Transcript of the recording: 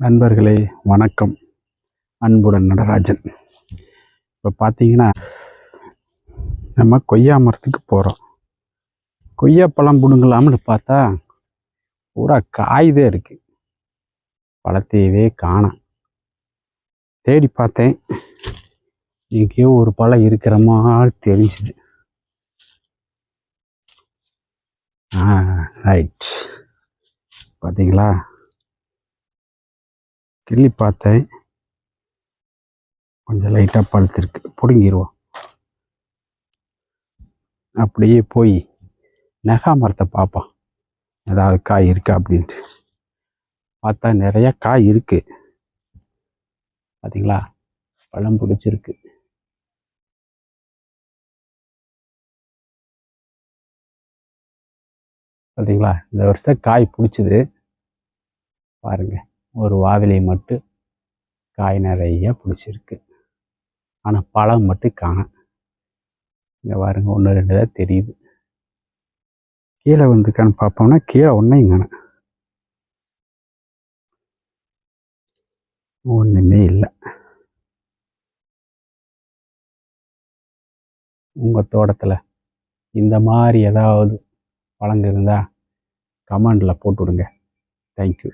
நண்பர்களே வணக்கம். அன்புடன் நடராஜன். இப்போ பார்த்தீங்கன்னா நம்ம கொய்யா மரத்துக்கு போகிறோம் கொய்யா பழம் பிடுங்கலாம்னு பார்த்தா பூரா காய்தே இருக்குது பழத்தையவே காணும். தேடி பார்த்தேன். எங்கேயோ ஒரு பழம் இருக்கிற மாதிரி தெரிஞ்சுது. ஆ ரைட் பார்த்தீங்களா கிள்ளி பார்த்தேன். கொஞ்சம் லைட்டாக பழுத்திருக்கு பிடுங்கிடுவோம் அப்படியே போய் நெகா மரத்தை பார்ப்பான் ஏதாவது காய் இருக்கா அப்படின்ட்டு. பார்த்தா நிறையா காய் இருக்குது பார்த்தீங்களா பழம் பிடிச்சிருக்கு. பார்த்தீங்களா இந்த வருஷம் காய் பிடிச்சிது. பாருங்கள் ஒரு வாவிலை மட்டும் காய் நிறைய பிடிச்சிருக்கு. ஆனால் பழம் மட்டும் காணும் இங்கே பாருங்க ஒன்று ரெண்டு தான் தெரியுது. கீழே வந்துக்கான்னு பார்ப்போம்னா கீழே ஒன்றையும் காணும் ஒன்றுமே இல்லை. உங்கள் தோட்டத்தில் இந்த மாதிரி ஏதாவது பழங்கள் இருந்தால் கமெண்டில் போட்டு விடுங்க. தேங்க்யூ